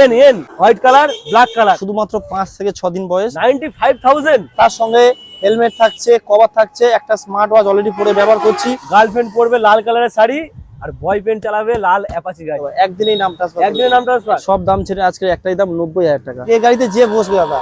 N N white colour black colour. শুধুমাত্র পাঁচ থেকে ছ দিন বয়স। Ninety five thousand. তার সঙ্গে হেলমেট থাকছে কভার থাকছে একটা স্মার্ট ওয়াচ অলরেডি পরে ব্যবহার করছি। গার্লফ্রেন্ড পরবে লাল কালারের শাড়ি আর বয়ফ্রেন্ড চালাবে লাল অ্যাপাচি গাড়ি। একদিনেই নাম ট্রান্সফার একদিনের নাম ট্রান্সফার সব দাম ছেড়ে আজকে একটাই দাম নব্বই হাজার টাকা। এই গাড়িতে যে বসবে দাদা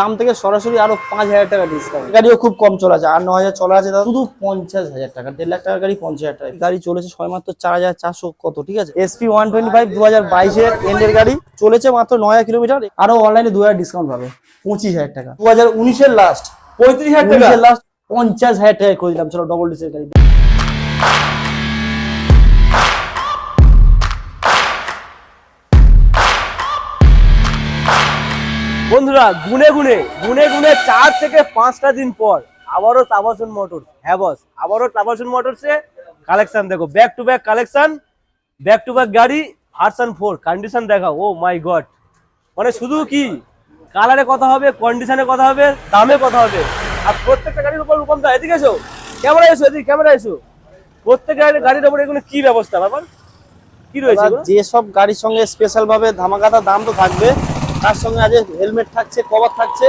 দাম থেকে সরাসরি আরও পাঁচ হাজার টাকা ডিসকাউন্ট গাড়িও খুব কম চলা আছে আর ন হাজার চলা আছে দাদা। শুধু পঞ্চাশ হাজার টাকা দেড় লাখ টাকার গাড়ি পঞ্চাশ হাজার টাকা। গাড়ি চলেছে ছয় মাত্র চার হাজার চারশো কত ঠিক আছে? এসপি ওয়ান টোয়েন্টি ফাইভ দু হাজার বাইশের এন্ডের গাড়ি চলেছে মাত্র নয় হাজার কিলোমিটার আরও অনলাইনে দু হাজার ডিসকাউন্ট পাবে পঁচিশ হাজার টাকা। দু হাজার উনিশের লাস্ট পঁয়ত্রিশ হাজার টাকা। লাস্ট পঞ্চাশ হাজার টাকা করে দিলাম চলো ডবল ডিসের গাড়ি। বন্ধুরা গুনে গুনে গুনে গুনে চার থেকে পাঁচটা দিন পর আবারও তাবাসুন মোটর হ্যাঁ বস আবারও তাবাসুন মোটরসে কালেকশন দেখো back to back collection back to back গাড়ি ভার্সন ফোর কন্ডিশন দেখাও ও মাই গড মানে শুধু কি কালারে কথা হবে কন্ডিশনে কথা হবে দামে কথা হবে। আর প্রত্যেকটা গাড়ির উপর রকম দাম এদিকে এসো ক্যামেরা এসো এদিকে ক্যামেরা এসো। প্রত্যেক গাড়ির গাড়ির উপরে এগুলো কি ব্যবস্থা ব্যাপার কি রয়েছে এগুলো? যে সব গাড়ির সঙ্গে স্পেশাল ভাবে ধামাকাতা দাম তো থাকবে তার সঙ্গে আজ হেলমেট থাকছে কভার থাকছে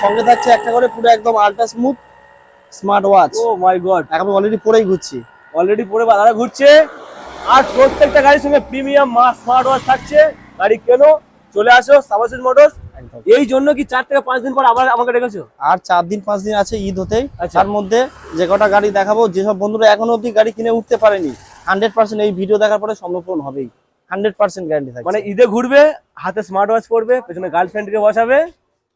সঙ্গে থাকছে একটা করে পুরো একদম ultra smooth smart watch oh my god এখন অলরেডি পরেই ঘুরছি। অলরেডি পরে বাজারে ঘুরছে। আর প্রত্যেকটা গাড়ির সঙ্গে প্রিমিয়াম মাস স্মার্ট ওয়াচ থাকছে। গাড়ি কেন? চলে আসো সাবাসিস মোটরস। এই জন্য কি চার থেকে পাঁচ দিন পর আবার আমাকে ডেকেছো? আর চার দিন পাঁচ দিন আছে ঈদ হতেই। আচ্ছা। তার মধ্যে যে কটা গাড়ি দেখাবো যেসব বন্ধুরা এখনও অব্দি গাড়ি কিনে উঠতে পারেনি হান্ড্রেড পার্সেন্ট এই ভিডিও দেখার পরে সম্পূর্ণ হবেই। হান্ড্রেড পার্সেন্ট গ্যারান্টি থাকে মানে ঈদে ঘুরবে হাতে স্মার্ট ওয়াচ পরবে পেছনে গার্লফ্রেন্ডকে বসাবে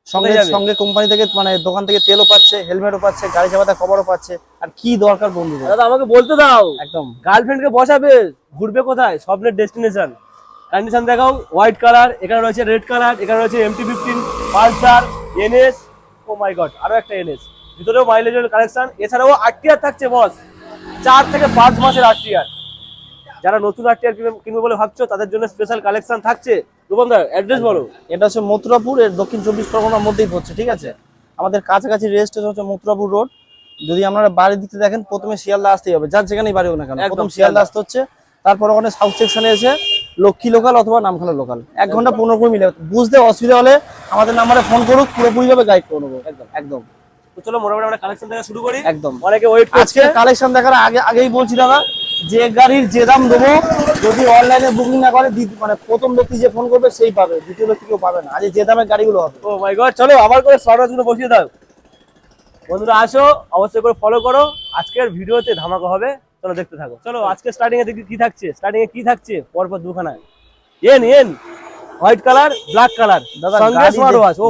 সঙ্গে সঙ্গে কোম্পানি থেকে মানে দোকান থেকে তেলও পাচ্ছে হেলমেটও পাচ্ছে গাড়ি চাপাতে কভারও পাচ্ছে আর কি দরকার বন্ধুদের? দাদা আমাকে বলতে দাও। একদম। গার্লফ্রেন্ডকে বসাবে ঘুরবে কোথায়? স্বপ্নের ডেস্টিনেশন কন্ডিশন দেখাও হোয়াইট কালার এখানে রয়েছে রেড কালার এখানে রয়েছে MT fifteen Pulsar NS oh my god আরও একটা এনএস ভিতরেও মাইলেজের কালেকশন এছাড়াও আরটিআর থাকছে বস চার থেকে পাঁচ মাসের আরটিআর যারা নতুন আরটিআর কিনবে বলে ভাবছ তাদের জন্য স্পেশাল কালেকশন থাকছে। রূপমদার অ্যাড্রেস বলো। এটা হচ্ছে মথুরাপুর এর দক্ষিণ চব্বিশ পরগনার মধ্যেই পড়ছে ঠিক আছে? আমাদের কাছাকাছি রেল স্টেশন হচ্ছে মথুরাপুর রোড যদি আপনারা বাড়ির দিকে দেখেন প্রথমে শিয়ালদা আসতেই হবে। যার যেখানেই বাড়ি হোক না কেন একদম প্রথম শিয়ালদা। শিয়ালদা। আসতে হচ্ছে। তারপর ওখানে সাউথ সেকশনে এসে লক্ষ্মী লোকাল অথবা নামখানা লোকাল এক ঘণ্টা পনেরো কুড়ি মিলে বুঝতে অসুবিধা হলে আমাদের নাম্বারে ফোন করুক পুরোপুরি ভাবে গাইড করে নেব। একদম। একদম। চলো মোটামুটি আমরা কালেকশন দেখা শুরু করি। একদম। অনেকে ওয়েট করছে। কালেকশন দেখার আগে আগেই বলছি দাদা যে গাড়ির যে দাম দেবো যদি অনলাইনে বুকিং না করে মানে প্রথম ব্যক্তি যে ফোন করবে সেই পাবে দ্বিতীয় ব্যক্তি কেউ পাবে না। আজ যে দামের গাড়িগুলো হবে। ও মাই গড চলো আবার করে ওয়াচগুলো বসিয়ে দাও। বন্ধুরা আসো অবশ্যই করে ফলো করো। আজকের ভিডিওতে ধামাকা হবে। চলো দেখতে থাকো। চলো আজকে স্টার্টিং এ দেখি কি থাকছে। স্টার্টিং এ কি থাকছে? পরপর দুখানা। N N white colour black colour দাদা গাড়ি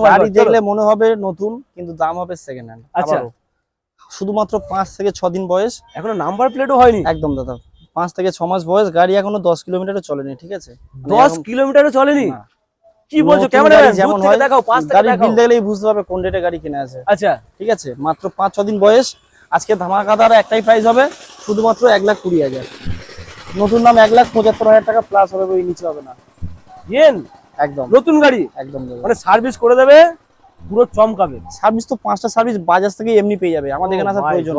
গাড়ি দেখলে মনে হবে নতুন কিন্তু দাম হবে সেকেন্ড হ্যান্ড আচ্ছা। শুধুমাত্র পাঁচ থেকে ছ দিন বয়স। এখনও নাম্বার প্লেটও হয়নি? একদম দাদা পাঁচ থেকে ছ মাস বয়স গাড়ি এখনও দশ কিলোমিটারও চলেনি ঠিক আছে? মানে দশ কিলোমিটারও চলেনি? কি বলছো? ক্যামেরা যেমন হয় দেখাও পাঁচ থেকে বিল দেখলেই বুঝতে পারবে কোন ডেটে গাড়ি কিনে আছে। আচ্ছা। ঠিক আছে? মাত্র পাঁচ ছ দিন বয়স। আজকে ধামাকাদার একটাই প্রাইস হবে শুধুমাত্র এক লাখ কুড়ি হাজার। নতুন দাম এক লাখ পঁচাত্তর হাজার টাকা প্লাস হবে ওই নিচে হবে না। একদম। নতুন গাড়ি? একদম মানে সার্ভিস করে দেবে? পুরো চমকাবে। সার্ভিস তো পাঁচটা সার্ভিস বাজাজ থেকে এমনি পেয়ে যাবে আমাদের এখানে আসার Oh প্রয়োজন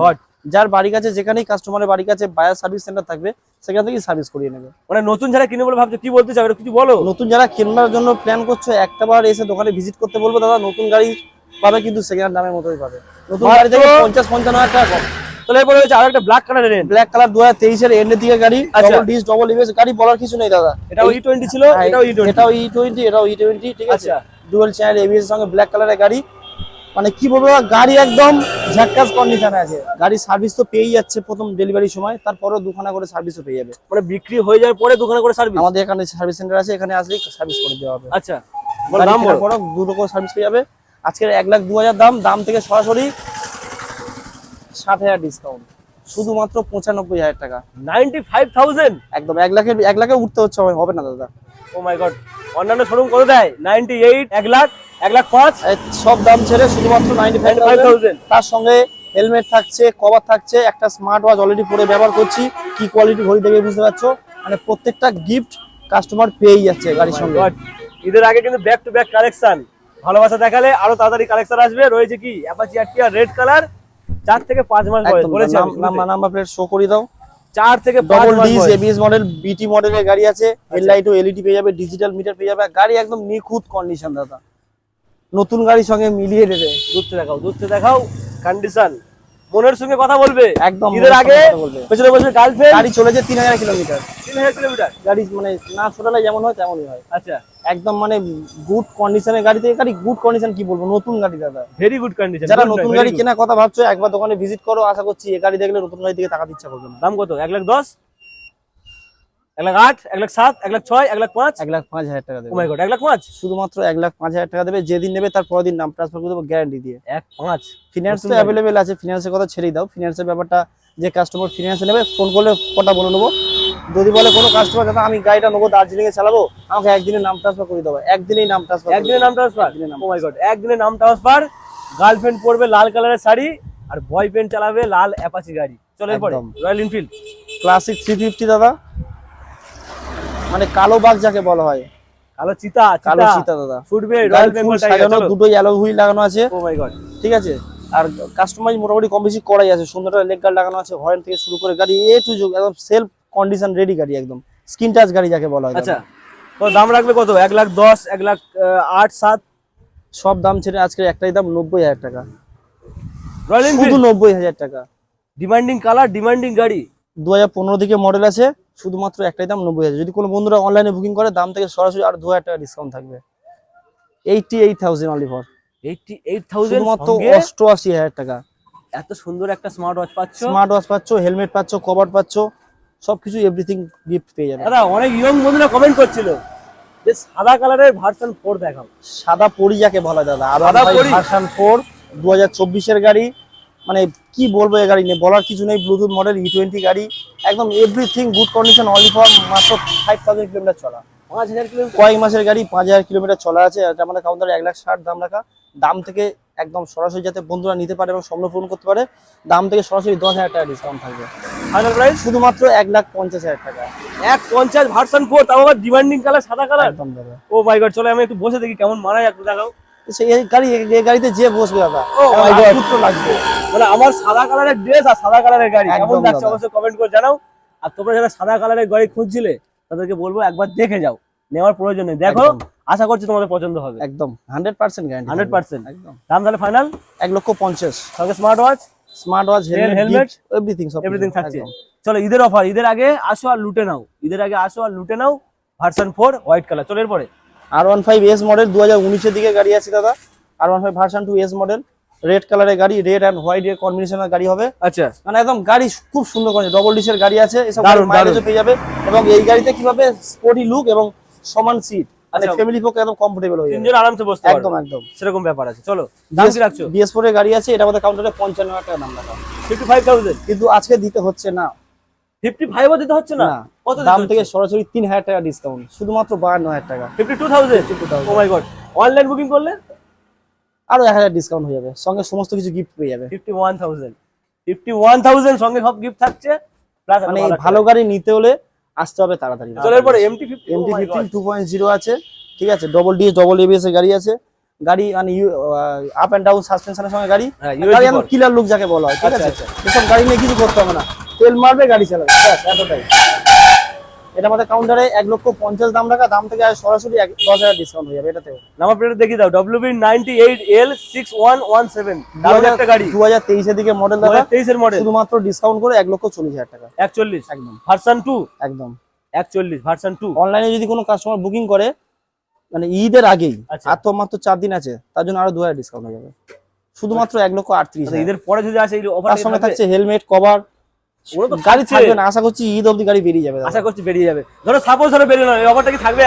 যার বাড়ি কাছে যেখানেই কাস্টমারের বাড়ি কাছে বাজাজ সার্ভিস সেন্টার থাকবে সেখান থেকেই সার্ভিস করিয়ে নেবে। মানে নতুন যারা কিনে বলে ভাবছ কি বলতে চাও? কিছু বলো? নতুন যারা কেনার জন্য প্ল্যান করছ একটা বার এসে দোকানে ভিজিট করতে বলব দাদা নতুন গাড়ি পাবে কিন্তু সেকেন্ড দামের মতোই পাবে। নতুন গাড়ি থেকে পঞ্চাশ পঞ্চান্ন হাজার টাকা কম। তাহলে এরপরে হচ্ছে আরও একটা ব্ল্যাক কালারের এন ব্ল্যাক কালার দু হাজার তেইশের এন্ডের দিকে গাড়ি আচ্ছা। ডিস ডবল ইভেস গাড়ি বলার কিছু নেই দাদা। এটাও ই টোয়েন্টি ছিল হ্যাঁ, এটাও ই টোয়েন্টি এটাও ই টোয়েন্টি এটাও ই টোয়েন্টি ঠিক আছে? আচ্ছা। ডুয়েল চ্যানেল এবিএস সঙ্গে ব্ল্যাক কালারের গাড়ি। মানে কি বলব গাড়ি একদম ঝাক্কাস কন্ডিশনে আছে। গাড়ি সার্ভিস তো পেয়েই যাচ্ছে প্রথম ডেলিভারি সময় তারপরেও দুখানা করে সার্ভিসও পেয়ে যাবে। মানে বিক্রি হয়ে যাওয়ার পরে দুখানা করে সার্ভিস আমাদের এখানে সার্ভিস সেন্টার আছে এখানে আসলেই সার্ভিস করে দেওয়া হবে। আচ্ছা পরও দুটো করে সার্ভিস পেয়ে যাবে। আজকের এক লাখ দু হাজার দাম দাম থেকে সরাসরি ষাট হাজার ডিসকাউন্ট শুধুমাত্র পঁচানব্বই হাজার টাকা। নাইনটি ফাইভ থাউজেন্ড একদম এক লাখের এক লাখে উঠতে হচ্ছে হবে না দাদা। ও মাই গড Oh অন্যান্য শোরুম কত দেয়? নাইনটি এইট এক লাখ এক লাখ পাঁচ? সব দাম ছেড়ে শুধুমাত্র নাইনটি ফাইভ 95,000 তার সঙ্গে হেলমেট থাকছে কভার থাকছে একটা স্মার্ট ওয়াচ অলরেডি পরে ব্যবহার করছি। কি কোয়ালিটি ঘড়ি দেখে বুঝতে পারছ? মানে প্রত্যেকটা গিফট কাস্টমার পেয়েই যাচ্ছে গাড়ির সঙ্গে। ঈদের আগে কিন্তু ব্যাক টু ব্যাক কালেকশন ভালোবাসা দেখালে আরও তাড়াতাড়ি কালেকশন আসবে। রয়েছে কি? অ্যাপাচি আরটিআর রেড কালার চার থেকে পাঁচ মাস বলেছি নাম্বার নাম্বার প্লেট শো করে দাও। চার থেকে ডবল ডিস। এবিএস মডেল বিটি মডেলের গাড়ি আছে হেডলাইট ও এলইডি পেয়ে যাবে ডিজিটাল মিটার পেয়ে যাবে। গাড়ি একদম নিখুঁত কন্ডিশন দাদা। নতুন গাড়ির সঙ্গে মিলিয়ে দেবে। দূরতে দেখাও দূরতে দেখাও কন্ডিশন মনের সঙ্গে কথা বলবে। একদম ঈদের আগে। পেছনে বসে গার্লফ্রেন্ড গাড়ি চলে যায় তিন হাজার কিলোমিটার। তিন হাজার কিলোমিটার? গাড়ি মানে না ছোটালে যেমন হয় তেমনই হয়। আচ্ছা। একদম মানে গুড কন্ডিশনের গাড়ি থেকে গাড়ি গুড কন্ডিশন কি বলব? নতুন গাড়ি দাদা। ভেরি গুড কন্ডিশন যারা নতুন গাড়ি কেনার কথা ভাবছ একবার দোকানে ভিজিট করো আশা করছি এই গাড়ি দেখলে নতুন গাড়ি থেকে টাকা দিচ্ছে করবে দাম কত? এক লাখ দশ? এক লাখ আট এক লাখ সাত এক লাখ ছয় এক লাখ পাঁচ। এক লাখ পাঁচ হাজার টাকা দেবে। মাই গড এক লাখ পাঁচ। শুধুমাত্র এক লাখ পাঁচ হাজার টাকা দেবে যেদিন নেবে তার পরের দিন নাম ট্রান্সফার করে দেবো গ্যারান্টি দিয়ে। এক পাঁচ। ফিনান্স তো অ্যাভেলেবেল আছে ফিনান্সের কথা ছেড়েই দাও। ফিনান্সের ব্যাপারটা যে কাস্টমার ফিনান্সে নেবে ফোন করলে কটা বলে নেব? যদি বলে কোনো কাস্টমার দাদা আমি গাড়িটা নেব দার্জিলিং এ চালাবো আমাকে একদিনের নাম ট্রান্সফার করে দেবো। একদিনেই নাম ট্রান্সফার একদিনের নাম ট্রান্সফার একদিনের নাম ও মাই গড একদিনের নাম ট্রান্সফার গার্লফ্রেন্ড পরবে লাল কালারের শাড়ি আর বয়ফ্রেন্ড চালাবে লাল অ্যাপাচি গাড়ি। চলো এরপরে Royal Enfield Classic three fifty দাদা। মানে কালো বাগ যাকে বলা হয়। কালো চিতা কালো চিতা দাদা। ফুটবে রয়্যাল বেঙ্গল সাজানো টাইগার দুটো ইয়েলো হুইল লাগানো আছে। ও মাই গড ঠিক আছে? আর কাস্টমাইজ মোটামুটি কম বেশি করাই আছে। সুন্দর লেগ গার্ড লাগানো আছে হর্ন থেকে শুরু করে গাড়ি এ টু যুগ একদম সেলফ কন্ডিশন রেডি গাড়ি একদম। স্কিন টাচ গাড়ি যাকে বলা হয় আচ্ছা তো দাম রাখবে কত? এক লাখ দশ এক লাখ আট সাত? সব দাম ছেড়ে আজকে একটাই দাম নব্বই হাজার টাকা। রয়্যাল শুধু এনফিল্ড নব্বই হাজার টাকা। ডিমান্ডিং কালার ডিমান্ডিং গাড়ি? দু হাজার পনেরো দিকে মডেল আছে। শুধুমাত্র একটাই দাম নব্বই হাজার। যদি কোনো বন্ধুরা অনলাইনে বুকিং করে দাম থেকে সরাসরি আর দু হাজার টাকা ডিসকাউন্ট থাকবে। Eighty eight thousand only for eighty eight thousand শুধুমাত্র অষ্টআশি হাজার টাকা। এত সুন্দর একটা স্মার্ট ওয়াচ পাচ্ছ? স্মার্ট ওয়াচ পাচ্ছ হেলমেট পাচ্ছ কভার পাচ্ছ সবকিছু এভরিথিং গিফট পেয়ে যাবে। দাদা অনেক ইয়ং বন্ধুরা কমেন্ট করছিল যে সাদা কালারের ভার্সন ফোর দেখাও। সাদা পরি যাকে বলা দাদা আর পরি? ভার্সন ফোর দু হাজার চব্বিশের গাড়ি মানে কি বলব এই গাড়ি নিয়ে? বলার কিছু নেই ব্লুটুথ মডেল ই টোয়েন্টি গাড়ি একদম everything good condition only for মাত্র ফাইভ থাউজেন্ড কিলোমিটার চলা। পাঁচ হাজার কিলোমিটার কয়েক মাসের গাড়ি পাঁচ হাজার কিলোমিটার চলা আছে আমাদের কাউন্টারে এক লাখ ষাট দাম রাখা। দাম থেকে একদম সরাসরি যাতে বন্ধুরা নিতে পারে এবং স্বপ্ন পূরণ করতে পারে দাম থেকে সরাসরি দশ হাজার টাকা ডিসকাউন্ট থাকবে। ফাইনাল প্রাইস শুধুমাত্র এক লাখ পঞ্চাশ হাজার টাকা। এক পঞ্চাশ ভার্সন ফোর তাও আবার ডিমান্ডিং কালার সাদা কালার একদম ও মাই গড চলো আমি একটু বসে দেখি কেমন মানায় একটু দেখাও। এই গাড়ি এই গাড়িতে যে বসবে দাদা। লাগবে। মানে আমার সাদা কালারের ড্রেস আর সাদা কালারের গাড়ি। একদম কেমন লাগছে অবশ্যই কমেন্ট করে জানাও। আর তোমরা যারা সাদা কালারের গাড়ি খুঁজছিলে তাদেরকে বলব একবার দেখে যাও। নেওয়ার প্রয়োজন নেই। দেখো আশা করছি তোমাদের পছন্দ হবে। একদম। হান্ড্রেড পার্সেন্ট গ্যারান্টি 100% একদম। দাম তাহলে ফাইনাল এক লক্ষ পঞ্চাশ। সঙ্গে smart watch smart watch helmet everything সব এভরিথিং থাকছে। চলো ঈদের অফার ঈদের আগে আসো আর লুটে নাও। ঈদের আগে আসো আর লুটে নাও। ভার্সন ফোর হোয়াইট কালার চলো এরপরে। R one five S model দু হাজার উনিশের দিকে গাড়ি আছে দাদা। R one five version two S model red কালারের গাড়ি রেড অ্যান্ড হোয়াইট এর কম্বিনেশনের গাড়ি হবে। আচ্ছা। মানে একদম গাড়ি খুব সুন্দর করে ডবল ডিসের গাড়ি আছে এসব মাইলেজও পেয়ে যাবে। এবং এই গাড়িতে কীভাবে স্পোর্টি লুক এবং সমান সিট মানে। ফ্যামিলি পক্ষে একদম কমফোর্টেবল হয়ে যাবে। তিনজন আরামসে বসতে একদম একদম। সেরকম ব্যাপার আছে। চলো দাম কি রাখছো? বিএস এর গাড়ি আছে এটা আমাদের কাউন্টারে পঞ্চান্ন হাজার টাকা দাম রাখা ফিফটি ফাইভ থাউজেন্ড কিন্তু আজকে দিতে হচ্ছে না। ফিফটি ফাইভও দিতে হচ্ছে না? কত দাম থেকে সরাসরি তিন হাজার টাকা ডিসকাউন্ট শুধুমাত্র বাহান্ন হাজার টাকা। Fifty two thousand oh my god online booking করলে? আরও এক হাজার ডিসকাউন্ট হয়ে যাবে সঙ্গে সমস্ত কিছু গিফট পেয়ে যাবে। Fifty one thousand fifty one thousand সঙ্গে সব গিফট থাকছে প্লাস মানে ভালো গাড়ি নিতে হলে আসতে হবে তাড়াতাড়ি। চলো এরপরে MT fifty MT fifteen two point zero আছে ঠিক আছে? ডবল ডি ডবল এবিএস এর গাড়ি আছে। গাড়ি মানে আপ এন্ড ডাউন সাসপেনশনের সঙ্গে গাড়ি। হ্যাঁ, গাড়ি port। কিলার লুক যাকে বলা হয় ঠিক আচ্ছা, আছে? এসব গাড়ি নিয়ে কিছু করতে হবে না। তেল মারবে গাড়ি চালাবে। ব্যাস, এতটাই। এটা আমাদের কাউন্টারে এক লক্ষ পঞ্চাশ দাম রাখা দাম থেকে সরাসরি দশ হাজার ডিসকাউন্ট হয়ে যাবে এটাতেও। নাম্বার প্লেট দেখিয়ে দাও W B ninety eight L six one one seven একটা গাড়ি। দু হাজার তেইশের দিকে মডেল দাদা তেইশের মডেল শুধুমাত্র ডিসকাউন্ট করে এক লক্ষ চল্লিশ হাজার টাকা। একচল্লিশ। একদম। ভার্সন টু একদম। একচল্লিশ ভার্সন টু অনলাইনে যদি কোনো কাস্টমার বুকিং করে মানে ঈদের আগেই আচ্ছা। আর তো মাত্র চার দিন আছে তার জন্য আরও দু হাজার ডিসকাউন্ট হয়ে যাবে। শুধুমাত্র এক লক্ষ আটত্রিশ ঈদের পরে যদি আসে তার অফার সঙ্গে থাকছে হেলমেট কভার গাড়ি থাকছে। থাকবে না। আশা করছি ঈদ অব্দি গাড়ি বেরিয়ে যাবে আশা করছি বেরিয়ে যাবে। ধরো সাপোজ ধরো বেরিয়ে না এই অফারটা কি থাকবে।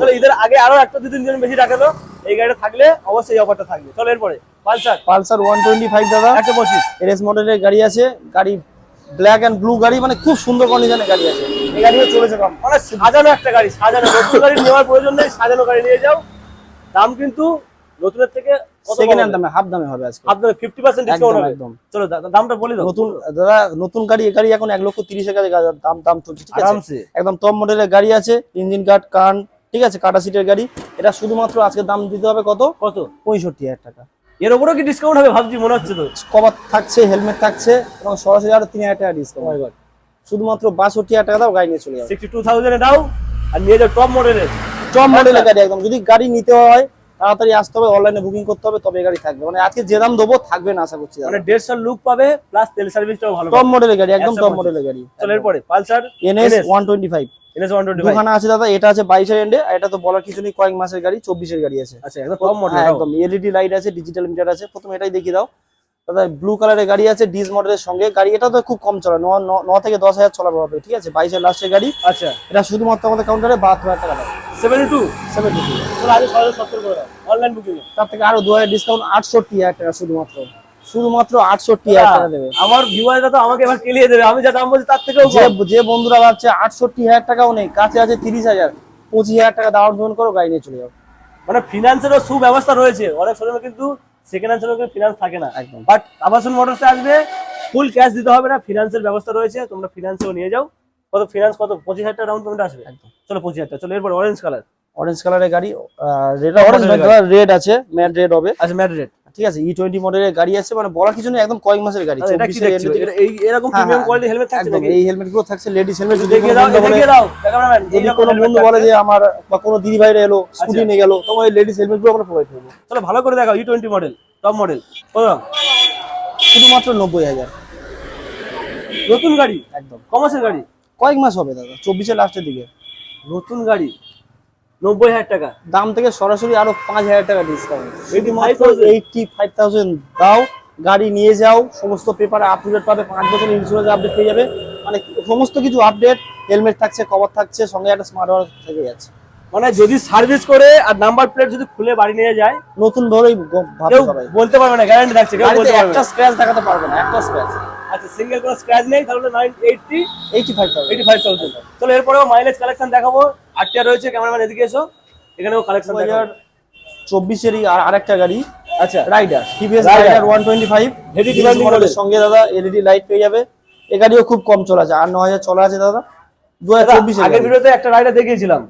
চলো ঈদের আগে আরও একটা দু তিন দিন বেশি রাখে তো এই গাড়িটা থাকলে অবশ্যই অফারটা থাকবে। চলো এরপরে Pulsar. Pulsar one twenty five দাদা। একশো পঁচিশ। এরএস মডেলের গাড়ি আছে গাড়ি ব্ল্যাক অ্যান্ড ব্লু গাড়ি মানে খুব সুন্দর কন্ডিশনের গাড়ি আছে। এই গাড়িও চলেছে কম। মানে সাজানো একটা গাড়ি সাজানো। নতুন গাড়ি নেওয়ার প্রয়োজন নেই সাজানো গাড়ি নিয়ে যাও। দাম কিন্তু নতুনের থেকে সেকেন্ড হ্যান্ড দামে হাফ দামে হবে আজকে। আপনার ফিফটি পার্সেন্ট ডিসকাউন্ট একদম হবে। একদম। চলো দামটা বলে দাও। নতুন দাদা নতুন গাড়ি এই গাড়ি এখন এক লক্ষ তিরিশ হাজার দাম দাম চলছে ঠিক আছে? একদম টপ মডেলের গাড়ি আছে ইঞ্জিন কার্ড কান ঠিক আছে? কাটা সিটের গাড়ি। এটা শুধুমাত্র আজকে দাম দিতে হবে কত? কত? পঁয়ষট্টি হাজার টাকা। এর উপরেও কি ডিসকাউন্ট হবে ভাবছি মনে হচ্ছে তো? কভার থাকছে হেলমেট থাকছে এবং সরাসরি আরও তিন হাজার টাকা ডিসকাউন্ট শুধুমাত্র বাষট্টি হাজার টাকা দাও গাড়ি নিয়ে চলে যাবে। সিক্সটি টু থাউজেন্ডে দাও আর নিয়ে যাও টপ মডেলের টপ মডেলের গাড়ি একদম। যদি গাড়ি নিতে হয় তাড়াতাড়ি আসতে হবে অনলাইনে বুকিং করতে হবে তবে গাড়ি থাকবে। মানে আজকে যে দাম দেবো থাকবে না আশা করছি মানে দেড়শো লুক পাবে প্লাস তেল সার্ভিসটাও ভালো টপ মডেলের গাড়ি একদম টপ মডেলের গাড়ি। চলো এরপরে Pulsar NS one twenty five NS one twenty দুখানা আছে দাদা এটা আছে বাইশের এন্ডে এটা তো বলার কিছু নেই কয়েক মাসের গাড়ি চব্বিশের গাড়ি আছে। আচ্ছা একদম টপ মডেল হ্যাঁ, একদম এলইডি লাইট আছে ডিজিটাল মিটার আছে প্রথমে এটাই দেখিয়ে দাও। দাদা ব্লু কালারের গাড়ি আছে ডিজ মডেলের সঙ্গে। গাড়ি এটা তো খুব কম চলে ন থেকে দশ হাজার চলার হবে ঠিক আছে? বাইশের লাস্টের গাড়ি। আচ্ছা। এটা শুধুমাত্র আমাদের কাউন্টারে বাহাত্তর হাজার টাকা সেভেন্টি টু সেভেন্টি টু আগে ছয় হাজার সত্তর করে অনলাইন বুকিং তার থেকে আরও দু হাজার ডিসকাউন্ট আটষট্টি হাজার টাকা শুধুমাত্র। শুধুমাত্র আটষট্টি হাজার টাকা দেবে। আমার ভিউয়াররা তো আমাকে এবার কেলিয়ে দেবে। আমি যা দাম বলছি তার থেকেও যে বন্ধুরা ভাবছে আটষট্টি হাজার টাকাও নেই কাছে আছে তিরিশ হাজার পঁচিশ হাজার টাকা ডাউন পেমেন্ট করো গাড়ি নিয়ে চলে যাও। মানে ফিনান্সেরও সুব্যবস্থা রয়েছে। অনেক শোরুমে কিন্তু সেকেন্ড হ্যান্ড শোরুমে ফিনান্স থাকে না। একদম। বাট আবাসন মোটরসে আসবে ফুল ক্যাশ দিতে হবে না ফিনান্সের ব্যবস্থা রয়েছে তোমরা ফিনান্সেও নিয়ে যাও। কত ফিনান্স কত পঁচিশ হাজার টাকা ডাউন পেমেন্ট আসবে। একদম। চলো পঁচিশ হাজার টাকা চলো এরপর অরেঞ্জ কালার অরেঞ্জ কালারের গাড়ি রেড অরেঞ্জ রেড আছে ম্যাট রেড হবে। আচ্ছা ম্যাট রেট ঠিক আছে ই টোয়েন্টি মডেলের গাড়ি আছে মানে বলার কিছু নেই একদম কয়েক মাসের গাড়ি এটা কি 24 এর দেখছ end এর এটা- এই এরকম প্রিমিয়াম কোয়ালিটি হেলমেট থাকছে এই হেলমেটগুলো থাকছে লেডিস হেলমেট যদি কোনো বন্ধু বলে দেখিয়ে দাও ক্যামেরাম্যান যদি কোনো বন্ধু বলে যে আমার বা কোনো দিদি ভাইরা এলো স্কুটি আচ্ছা। নিয়ে গেল তোমার এই লেডিস হেলমেটগুলো আমরা প্রোভাইড করব। চলো ভালো করে দেখাও E twenty model top model কত শুধুমাত্র নব্বই হাজার। নতুন গাড়ি? একদম। কমার্সের গাড়ি? কয়েক মাস হবে দাদা চব্বিশের লাস্টের দিকে। নতুন গাড়ি? নব্বই হাজার টাকা। দাম থেকে সরাসরি আরও পাঁচ হাজার টাকা ডিসকাউন্ট 85,000 এইটটি ফাইভ থাউজেন্ড দাও গাড়ি নিয়ে যাও সমস্ত পেপারে আপ টু ডেট পাবে পাঁচ বছর ইন্স্যুরেন্স আপডেট পেয়ে যাবে। মানে সমস্ত কিছু আপডেট হেলমেট থাকছে কভার থাকছে সঙ্গে একটা স্মার্ট ওয়াচ থেকে যাচ্ছে মানে যদি সার্ভিস করে আর নাম্বার প্লেট যদি খুলে বাড়ি নিয়ে যায় নতুন ভাবতে কেউ বলতে পারবে না গ্যারান্টি থাকছে কেউ বলতে পারবে একটা স্ক্র্যাচ দেখাতে পারবে না একটা স্ক্র্যাচ আচ্ছা সিঙ্গেল কোনো স্ক্র্যাচ নেই তাহলে nine eighty eighty five thousand eighty five thousand চলো এরপরেও মাইলেজ কালেকশন দেখাবো। আটটা রয়েছে ক্যামেরাম্যান এদিকে এসো এখানেও কালেকশন দু হাজার চব্বিশেরই আর আরেকটা গাড়ি আচ্ছা। Raider TVS Raider one twenty five Heavy demanding model। সঙ্গে দাদা এলইডি লাইট পেয়ে যাবে। এ গাড়িও খুব কম চলা আছে আর ন হাজার চলা আছে দাদা। আগের ভিডিওতে একটা রাইডার দেখিয়েছিলাম।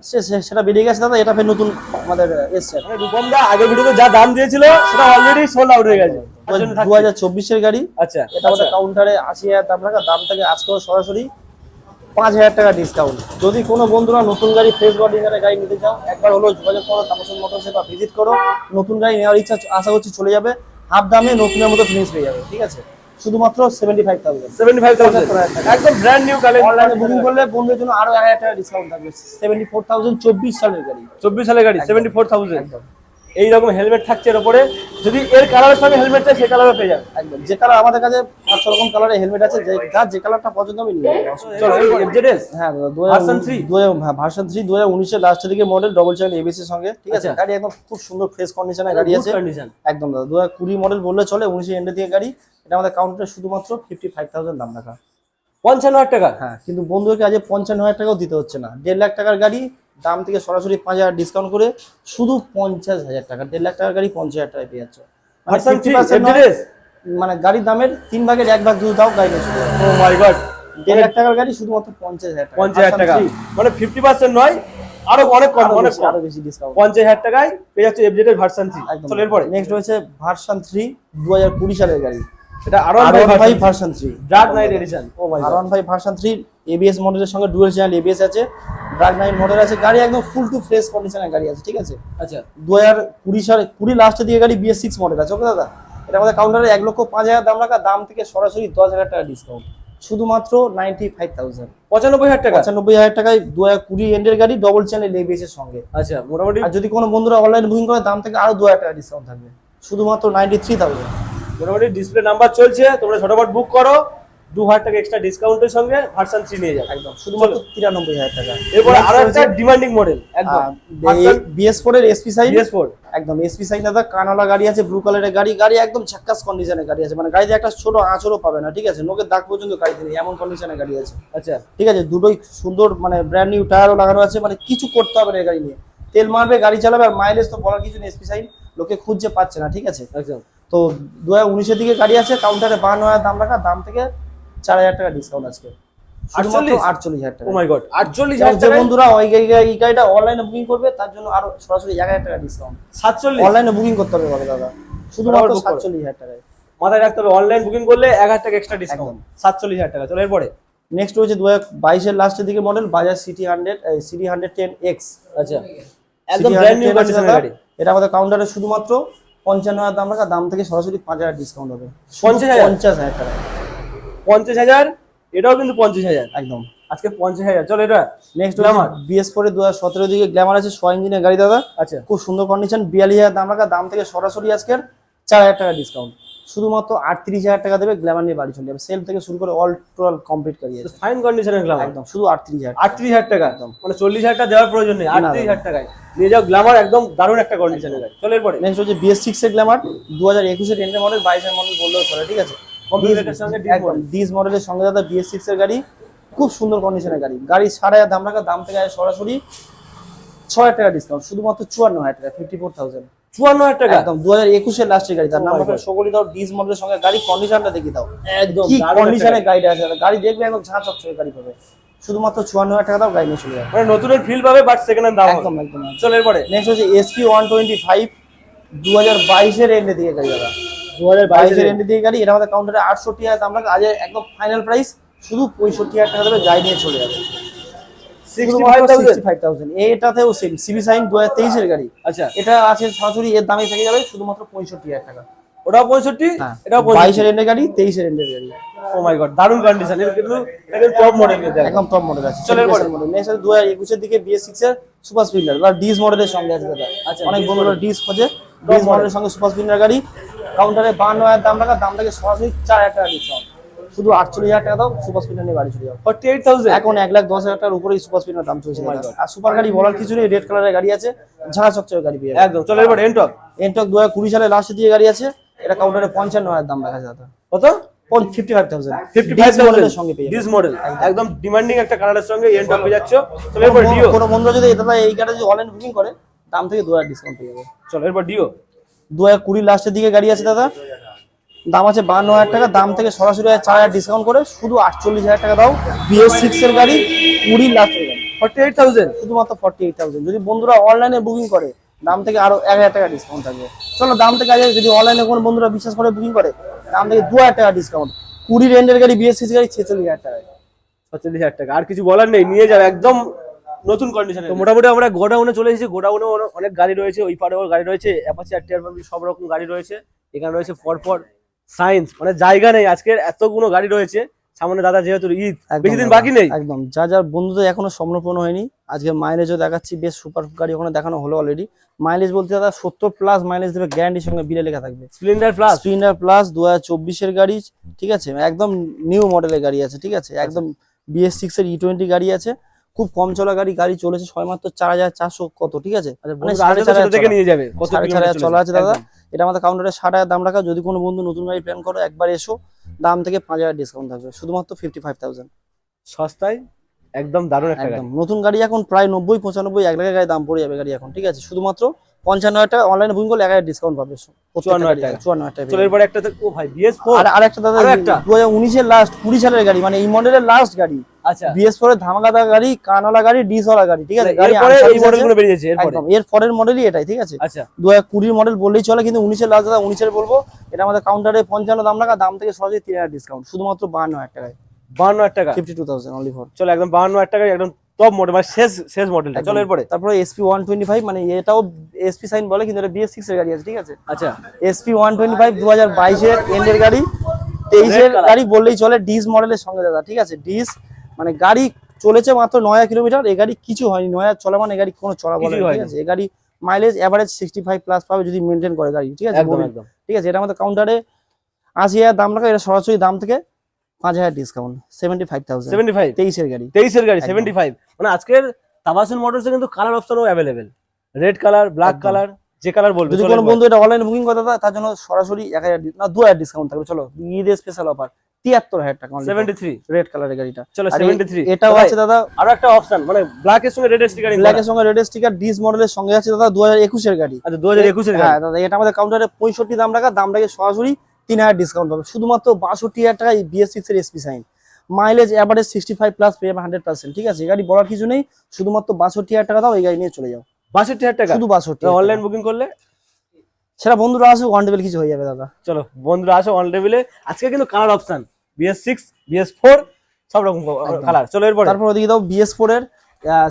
সেটা বেরিয়ে গেছে দাদা এটা ফের নতুন আমাদের এসছে। রূপম দা আগের ভিডিওতে যা দাম দিয়েছিল সেটা অলরেডি সোল্ড আউট হয়ে গেছে। দু হাজার চব্বিশের গাড়ি। আচ্ছা এটা আমাদের কাউন্টারে আশি হাজার দাম রাখা দাম থেকে আজকেও সরাসরি পাঁচ হাজার টাকা ডিসকাউন্ট যদি কোনো বন্ধুরা নতুন গাড়ি ফ্রেশ বডি গাড়ি নিতে চাও একবার হলো যোগাযোগ করো তাপসন মোটরসে বা ভিজিট করো। নতুন গাড়ি নেওয়ার ইচ্ছা আশা করছি চলে যাবে। হাফ দামে নতুনের মতো ফিনিশ হয়ে যাবে ঠিক আছে? শুধুমাত্র সেভেন্টি ফাইভ থাউজেন্ড 75,000 একদম ব্র্যান্ড নিউ অনলাইনে বুকিং করলে বন্ধুদের জন্য আরও এক হাজার টাকা ডিসকাউন্ট থাকবে। সেভেন্টি ফোর থাউজেন্ড চব্বিশ সালের গাড়ি। 24 সালের গাড়ি 74,000 একদম। এই রকম হেলমেট থাকছে এর উপরে। যদি এর কালারের সঙ্গে হেলমেট চাই সেই কালারও পেয়ে যাবে। একদম। যে কালার আমাদের কাছে পাঁচ ছ রকম কালারের হেলমেট আছে যে যার যে কালারটা পছন্দ আমি নিয়ে নেব। চলো এফজেডএস হ্যাঁ? ভার্সন থ্রি দু হাজার উনিশের লাস্টের দিকে মডেল ডবল চ্যানেল এবিসি এর সঙ্গে। ঠিক আছে? আচ্ছা। গাড়ি একদম খুব সুন্দর ফ্রেশ কন্ডিশনের গাড়ি আছে। একদম দাদা দু হাজার কুড়ি মডেল বললে চলে উনিশের এন্ডের দিকে গাড়ি। এটা আমাদের কাউন্টারে শুধুমাত্র ফিফটি ফাইভ থাউজেন্ড দাম রাখা। পঞ্চান্ন হাজার টাকা? হ্যাঁ কিন্তু বন্ধুকে আজ পঞ্চান্ন হাজার টাকাও দিতে হচ্ছে না। দেড় লাখ টাকার গাড়ি দাম থেকে সরাসরি পাঁচ হাজার ডিসকাউন্ট করে শুধু পঞ্চাশ হাজার টাকা দেড় লাখ টাকার গাড়ি পঞ্চাশ হাজার টাকায় পেয়ে যাচ্ছে। মানে ভার্সন 50% নয়, এফজেডএস মানে গাড়ির দামের তিন ভাগের এক ভাগ দুধ দাও গাড়ি নিয়ে ও মাই গড দেড় লাখ টাকার গাড়ি শুধুমাত্র পঞ্চাশ হাজার টাকা পঞ্চাশ হাজার টাকা। three, মানে ফিফটি পার্সেন্ট নয় আরও অনেক কম অনেক আরও বেশি ডিসকাউন্ট পঞ্চাশ হাজার টাকায় পেয়ে যাচ্ছে এফজেড এর ভার্সন থ্রি চলো এরপরে। নেক্সট রয়েছে ভার্সন থ্রি দু হাজার কুড়ি সালের গাড়ি। এটা ভার্সন ডার্ক নাইট এডিশন ও ভার্সন এবিএস মডেলের সঙ্গে ডুয়েল চ্যানেল এবিএস আছে। ড্রাগ মডেল আছে। গাড়ি একদম ফুল টু ফ্রেশ কন্ডিশনের গাড়ি আছে ঠিক আছে? আচ্ছা। সালে লাস্টের দিকে গাড়ি বিএস মডেল আছে ওকে দাদা? এটা আমাদের কাউন্টারে লক্ষ পাঁচ হাজার দাম রাখা দাম থেকে সরাসরি দশ হাজার টাকা ডিসকাউন্ট শুধুমাত্র নাইনটি ফাইভ থাউজেন্ড পঁচানব্বই হাজার টাকা? পঁচানব্বই হাজার টাকায় দু হাজার কুড়ি এন্ডের গাড়ি ডবল চ্যানেল সঙ্গে। আচ্ছা মোটামুটি আর যদি কোনো বন্ধুরা অনলাইন বুকিং করে দাম থেকে আরও দু হাজার টাকা ডিসকাউন্ট থাকবে। শুধুমাত্র নাইনটি থ্রি থাউজেন্ড মোটামুটি ডিসপ্লে নাম্বার চলছে তোমরা ঝটপট বুক করো। দু হাজার টাকা এক্সট্রা ডিসকাউন্টের সঙ্গে ভার্সন থ্রি নিয়ে যাবে। একদম শুধুমাত্র তিরানব্বই হাজার টাকা। এরপরে আরও একটা ডিমান্ডিং মডেল একদম। বিএস ফোর এর এসপি সাইজ বিএস ফোর একদম এসপি সাইজ দাদা কানালা গাড়ি আছে ব্লু কালারের গাড়ি। গাড়ি একদম ঝাক্কাস কন্ডিশনের গাড়ি আছে। মানে গাড়িতে একটা ছোট আঁচড়ও পাবে না ঠিক আছে? নোকের দাগ পর্যন্ত গাড়িতে নেই এমন কন্ডিশনের গাড়ি আছে। আচ্ছা। ঠিক আছে দুটোই সুন্দর মানে ব্র্যান্ড নিউ টায়ারও লাগানো আছে। মানে কিছু করতে হবে না এই গাড়ি নিয়ে। তেল মারবে গাড়ি চালাবে আর মাইলেজ তো বলার কিছু নেই এসপি সাইজ লোকে খুঁজছে পাচ্ছে না ঠিক আছে? একদম। তো দু হাজার উনিশের দিকে গাড়ি আছে কাউন্টারে বান্ন হাজার দাম রাখা দাম থেকে চার হাজার টাকা ডিসকাউন্ট আজকে। আটচল্লিশ? হাজার টাকা। ও মাই গড আটচল্লিশ হাজার যে বন্ধুরা ওই এই গাড়িটা অনলাইনে বুকিং করবে তার জন্য আরও সরাসরি এক হাজার টাকা ডিসকাউন্ট সাতচল্লিশ? অনলাইনে বুকিং করতে হবে বলে দাদা। শুধুমাত্র সাতচল্লিশ হাজার টাকায়। মাথায় রাখতে হবে অনলাইন বুকিং করলে এক হাজার টাকা এক্সট্রা ডিসকাউন্ট সাতচল্লিশ হাজার টাকা চলো এরপরে। নেক্সট রয়েছে দু হাজার বাইশের লাস্টের দিকে model Bajaj CT hundred CT hundred ten X আচ্ছা। একদম ব্র্যান্ড নিউ কন্ডিশনের গাড়ি। এটা আমাদের কাউন্টারে শুধুমাত্র পঞ্চান্ন হাজার দাম রাখা দাম থেকে সরাসরি পাঁচ হাজার ডিসকাউন্ট হবে। পঞ্চাশ হাজার? পঞ্চাশ হাজার টাকা। পঞ্চাশ হাজার? এটাও কিন্তু পঞ্চাশ হাজার। একদম। আজকে পঞ্চাশ হাজার। চলো এটা নেক্সট গ্ল্যামার বিএস ফোর দু হাজার সতেরো দিকে গ্ল্যামার আছে ছয় ইঞ্জিনের গাড়ি দাদা। আচ্ছা। খুব সুন্দর কন্ডিশন বিয়াল্লিশ হাজার দাম রাখা দাম থেকে সরাসরি আজকের চার হাজার টাকা ডিসকাউন্ট শুধুমাত্র আটত্রিশ হাজার টাকা দেবে গ্ল্যামার নিয়ে বাড়ি চলে যাবে। সেল থেকে শুরু করে অল টোটাল কমপ্লিট আছে ফাইন কন্ডিশনের গ্লামার একদম শুধু আটত্রিশ হাজার আটত্রিশ হাজার টাকা? একদম। মানে চল্লিশ হাজার টাকা দেওয়ার প্রয়োজন নেই। আটত্রিশ হাজার টাকায়। নিয়ে যাও গ্লামার একদম দারুণ একটা কন্ডিশনের গাড়ি। চলে এরপরে। নেক্সট হচ্ছে বিএস সিক্স এর গ্ল্যামার দু হাজার একুশের এন্ডের মডেল বাইশের মডেল বললেও চলে ঠিক আছে? ডিস মডেলের সঙ্গে দাদা বিএস সিক্স এর গাড়ি। খুব সুন্দর কন্ডিশনের গাড়ি। গাড়ি সাড়ে হাজার দাম রাখা দাম থেকে সরাসরি ছ হাজার টাকা ডিসকাউন্ট শুধুমাত্র চুয়ান্ন হাজার টাকা ফিফটি ফোর থাউজেন্ড চুয়ান্ন হাজার টাকা। একদম দু হাজার একুশের লাস্টের গাড়ি তার Oh my নাম্বারটা God. সকলি দাও ডিস মডেলের সঙ্গে গাড়ি কন্ডিশনটা দেখিয়ে দাও। একদম কন্ডিশনে। গাড়িটা আছে গাড়ি দেখবে একদম ঝাঁ চকচকে গাড়ি পাবে। শুধুমাত্র চুয়ান্ন হাজার টাকা দাও গাড়ি নিয়ে চলে যাবে মানে নতুনের ফিল পাবে বাট সেকেন্ড হ্যান্ড দাম একদম একদম চলো এরপরে। নেক্সট হচ্ছে এসপি ওয়ান টোয়েন্টি ফাইভ দু হাজার বাইশের এন্ডের দিকে গাড়ি দাদা। দু হাজার বাইশের এন্ডের দিকে গাড়ি এটা আমাদের কাউন্টারে আটষট্টি হাজার দাম আজ একদম ফাইনাল প্রাইস শুধু পঁয়ষট্টি হাজার টাকা দেবে গাড়ি নিয়ে চলে যাবে। এটাতেও সেম সিবি সাইন দু হাজার তেইশের গাড়ি। আচ্ছা। এটা আছে সরাসরি এর দামে থেকে যাবে শুধুমাত্র পঁয়ষট্টি হাজার টাকা। ওটাও পঁয়ষট্টি হ্যাঁ। এটাও বাইশের এন্ডের গাড়ি তেইশের এন্ডের গাড়ি। ও মাই গড দারুণ কন্ডিশন কিন্তু এটা টপ মডেল একদম। একদম টপ মডেল আছে। চলো মডেল নেক্সট দু হাজার একুশের দিকে বিএস সিক্স এর সুপার স্প্লেন্ডার বা ডিস মডেলের সঙ্গে আছে দাদা। আচ্ছা, অনেক বন্ধুরা ডিস খোঁজে। ডিস মডেলের সঙ্গে সুপার স্প্লেন্ডার গাড়ি। কাউন্টারে বান্ন হাজার দাম রাখা। দাম থেকে সরাসরি চার হাজার টাকা ডিসকাউন্ট শুধু আটচল্লিশ হাজার টাকা দাও সুপার স্প্লেন্ডার নিয়ে বাড়ি চলে যাও। 48,000 এখন এক লাখ দশ হাজার টাকার উপরেই সুপার স্প্লেন্ডার দাম চলছে দাদা। আর সুপার গাড়ি বলার কিছু নেই রেড কালারের গাড়ি আছে ঝাঁ চকচকে গাড়ি পেয়ে একদম চলো এরপরে এন্টক এনটক দু হাজার কুড়ি সালে লাস্টের দিয়ে গাড়ি আছে এটা কাউন্টারে পঞ্চান্ন হাজার দাম রাখা যায় কত? ফিফটি ফাইভ থাউজেন্ড 55,000 সঙ্গে পেয়ে দিস মডেল একদম। ডিমান্ডিং একটা কালারের সঙ্গে এন্টক পেয়ে যাচ্ছ। চলো এরপর ডিও কোনো বন্ধু যদি এই গাড়ি যদি অনলাইন বুকিং করে দাম থেকে দু হাজার ডিসকাউন্ট পেয়ে যাবে। চলো ডিও দু হাজার কুড়ি লাস্টের দিকে গাড়ি আছে দাদা। দাম আছে বান্ন হাজার টাকা দাম থেকে সরাসরি চার হাজার ডিসকাউন্ট করে। শুধু আটচল্লিশ হাজার টাকা দাও বিএস সিক্স এর গাড়ি কুড়ি লাস্টের গাড়ি 48,000 শুধুমাত্র ফর্টি এইট থাউজেন্ড যদি বন্ধুরা অনলাইনে বুকিং করে দাম থেকে আরও এক হাজার টাকা ডিসকাউন্ট থাকবে। চলো দাম থেকে আগে যদি অনলাইনে কোনো বন্ধুরা বিশ্বাস করে বুকিং করে দাম থেকে দু হাজার টাকা ডিসকাউন্ট কুড়ি রেন্ডের গাড়ি বিএস সিক্স গাড়ি ছেচল্লিশ হাজার টাকা 47,000 টাকা। আর কিছু বলার নেই নিয়ে যাও একদম নতুন কন্ডিশনে তো মোটামুটি আমরা গোডাউনে চলে এসেছি। গোডাউনে অনেক গাড়ি রয়েছে ওই পাড়েও গাড়ি রয়েছে অ্যাপাচি আর টিয়ার সব রকম গাড়ি রয়েছে। এখানে রয়েছে ফর ফর সায়েন্স মানে জায়গা নেই। আজকের এতগুলো গাড়ি রয়েছে সামনে দাদা যেহেতু ঈদ বেশি দিন বাকি নেই। একদম। যা যার বন্ধুদের এখনও স্বপ্নপূর্ণ হয়নি আজকে মাইলেজও দেখাচ্ছি বেশ সুপার গাড়ি ওখানে দেখানো হলো অলরেডি মাইলেজ বলতে দাদা সত্তর প্লাস মাইলেজ দেবে গ্যারান্টির সঙ্গে বিলে লেখা থাকবে। স্প্লেন্ডার প্লাস স্প্লেন্ডার প্লাস দু হাজার চব্বিশের গাড়ি ঠিক আছে? একদম নিউ মডেলের গাড়ি আছে ঠিক আছে? একদম বিএস সিক্স এর ই টোয়েন্টি গাড়ি আছে। খুব কম চলা গাড়ি গাড়ি চলেছে ছয় মাত্র চার হাজার চারশো কত ঠিক আছে? মানে হাজার থেকে চলা। নিয়ে যাবে সাড়ে চার হাজার চলা আছে দাদা। এটা আমাদের কাউন্টারে ষাট হাজার দাম রাখা যদি কোনো বন্ধু নতুন গাড়ি প্ল্যান করো একবার এসো দাম থেকে পাঁচ হাজার ডিসকাউন্ট থাকবে শুধুমাত্র ফিফটি ফাইভ থাউজেন্ড সস্তায় একদম দারুণ একটা একদম। নতুন গাড়ি এখন প্রায় নব্বই পঁচানব্বই এক লাখের গাড়ি দাম পড়ে যাবে গাড়ি এখন ঠিক আছে? শুধুমাত্র পঞ্চান্ন হাজার টাকা অনলাইনে বুকিং করলে এক হাজার ডিসকাউন্ট পাবে। চুয়ান্ন হাজার টাকা। চুয়ান্ন হাজার টাকা। চলো এরপর একটা ও ভাই বিএস ফোর আর আরেকটা দাদা একটা? দু হাজার উনিশের লাস্ট কুড়ি সালের গাড়ি মানে এই মডেলের লাস্ট গাড়ি। আচ্ছা। বিএস ফোর এর ধামাকাদা গাড়ি কানওয়ালা গাড়ি ডিসওয়ালা গাড়ি ঠিক আছে? গাড়ি এই বেরিয়েছে একদম। এর পরের মডেলই এটাই ঠিক আছে? আচ্ছা। দু হাজার কুড়ির মডেল বললেই চলে কিন্তু উনিশের লাস্ট দাদা উনিশের বলব এটা আমাদের কাউন্টারে পঞ্চান্ন দাম রাখা দাম থেকে সহজে তিন হাজার ডিসকাউন্ট শুধুমাত্র বাহান্ন হাজার টাকায়। বাহান্ন হাজার টাকা। Fifty two thousand only for চলো একদম বাহান্ন হাজার টাকা একদম টপ মডেল মানে শেষ শেষ মডেলটা চলো এরপরে। তারপরে এসপি ওয়ান টোয়েন্টি ফাইভ মানে এটাও এসপি সাইন বলে কিন্তু এটা বিএস সিক্স এর গাড়ি আছে ঠিক আছে? আচ্ছা। এসপি ওয়ান টোয়েন্টি ফাইভ দু হাজার বাইশের এন্ডের গাড়ি তেইশের গাড়ি বললেই চলে ডিস মডেলের সঙ্গে দাদা ঠিক আছে? ডিস মানে গাড়ি চলেছে মাত্র নয় কিলোমিটার এই গাড়ি কিছু হয়নি নয় চলা মানে গাড়ি কোনো চলা বলে ঠিক আছে? এই গাড়ি mileage average sixty five plus পাবে যদি মেনটেন করে গাড়ি ঠিক আছে একদম একদম। ঠিক আছে এটা আমাদের কাউন্টারে আশি হাজার দাম রাখা এটা সরাসরি দাম থেকে পাঁচ হাজার discount seventy five thousand seventy five তেইশের গাড়ি। তেইশের গাড়ি সেভেন্টি ফাইভ মানে আজকের তাবাসুন মোটরসে কিন্তু colour অপশনও available red colour black colour যে কালার বলবে যদি কোনো বন্ধু এটা অনলাইনে বুকিং করে দাদা তার জন্য সরাসরি এক হাজার না দু হাজার ডিসকাউন্ট থাকবে। চলো ঈদের স্পেশাল অফার তিয়াত্তর হাজার টাকা 73 রেড কালারের গাড়িটা। চলো এ- 73 এটাও আছে দাদা। আরও একটা অপশন মানে ব্ল্যাক এর সঙ্গে রেড স্টিকার ব্ল্যাক এর সঙ্গে রেড স্টিকার ডিস মডেলের সঙ্গে আছে দাদা দু হাজার একুশের গাড়ি। আচ্ছা 2021 এর হ্যাঁ দাদা এটা আমাদের কাউন্টারে পঁয়ষট্টি দাম রাখা দাম রাখে সরাসরি তিন হাজার ডিসকাউন্ট পাবে। শুধুমাত্র বাষট্টি হাজার টাকা বিএস সিক্স এর SP Shine mileage average sixty five plus পেয়ে হান্ড্রেড পার্সেন্ট ঠিক আছে? এই গাড়ি বলার কিছু নেই শুধুমাত্র বাষট্টি হাজার টাকা দাও এই গাড়ি নিয়ে চলে যাও। 62000 টাকা? শুধু বাষট্টি অনলাইন বুকিং করলে? সেটা বন্ধুরা আসুক ওয়ান টেবিল কিছু হয়ে যাবে দাদা। চলো বন্ধুরা আসো অন টেবিলে আজকে কিন্তু colour option BS six BS four সব রকম কালার চলো এরপর। তারপর ওদিকে দাও বিএস ফোর এর